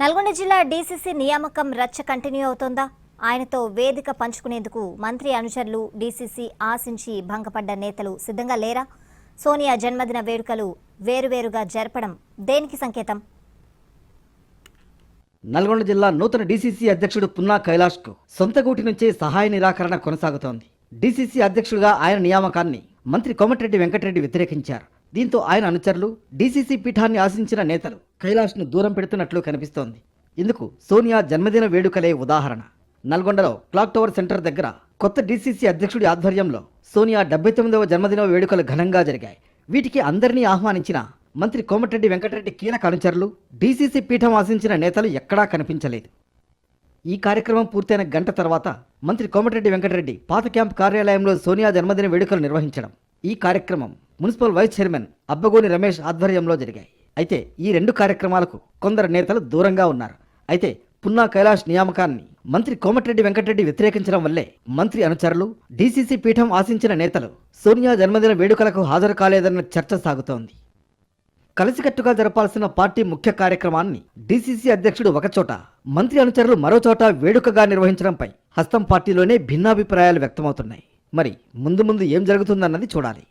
నల్గొండ జిల్లా డీసీసీ నియామకం రచ్చ కంటిన్యూ అవుతోందా? ఆయనతో వేదిక పంచుకునేందుకు మంత్రి అనుచరులు డీసీసీ ఆశించి భంగపడ్డ నేతలు సిద్ధంగా లేరా? సోనియా జన్మదిన వేడుకలు వేరువేరుగా జరపడం దేనికి సంకేతం? నల్గొండ జిల్లా నూతన డీసీసీ అధ్యక్షుడు పున్నా కైలాష్కు సొంతగూటి నుంచే సహాయ నిరాకరణ కొనసాగుతోంది. డీసీసీ అధ్యక్షుడిగా ఆయన నియామకాన్ని మంత్రి కోమటిరెడ్డి వెంకటరెడ్డి వ్యతిరేకించారు. దీంతో ఆయన అనుచరులు డీసీసీ పీఠాన్ని ఆశించిన నేతలు కైలాష్ను దూరం పెడుతున్నట్లు కనిపిస్తోంది. ఇందుకు సోనియా జన్మదిన వేడుకలే ఉదాహరణ. నల్గొండలో క్లాక్ టవర్ సెంటర్ దగ్గర కొత్త డీసీసీ అధ్యక్షుడి ఆధ్వర్యంలో సోనియా డెబ్బై తొమ్మిదవ జన్మదిన వేడుకలు ఘనంగా జరిగాయి. వీటికి అందరినీ ఆహ్వానించిన మంత్రి కోమటిరెడ్డి వెంకటరెడ్డి కీలక అనుచరులు డీసీసీ పీఠం ఆశించిన నేతలు ఎక్కడా కనిపించలేదు. ఈ కార్యక్రమం పూర్తయిన గంట తర్వాత మంత్రి కోమటిరెడ్డి వెంకటరెడ్డి పాత క్యాంప్ కార్యాలయంలో సోనియా జన్మదిన వేడుకలు నిర్వహించడం. ఈ కార్యక్రమం municipal vice chairman Abbagoni Ramesh ఆధ్వర్యంలో జరిగాయి. అయితే ఈ రెండు కార్యక్రమాలకు కొందరు నేతలు దూరంగా ఉన్నారు. అయితే పున్నా కైలాష్ నియామకాన్ని మంత్రి కోమటిరెడ్డి వెంకటరెడ్డి వ్యతిరేకించడం వల్లే మంత్రి అనుచరులు డీసీసీ పీఠం ఆశించిన నేతలు సోనియా జన్మదిన వేడుకలకు హాజరు కాలేదన్న చర్చ సాగుతోంది. కలిసికట్టుగా జరపాల్సిన పార్టీ ముఖ్య కార్యక్రమాన్ని డీసీసీ అధ్యక్షుడు ఒకచోట మంత్రి అనుచరులు మరోచోట వేడుకగా నిర్వహించడంపై హస్తం పార్టీలోనే భిన్నాభిప్రాయాలు వ్యక్తమవుతున్నాయి. మరి ముందు ముందు ఏం జరుగుతుందన్నది చూడాలి.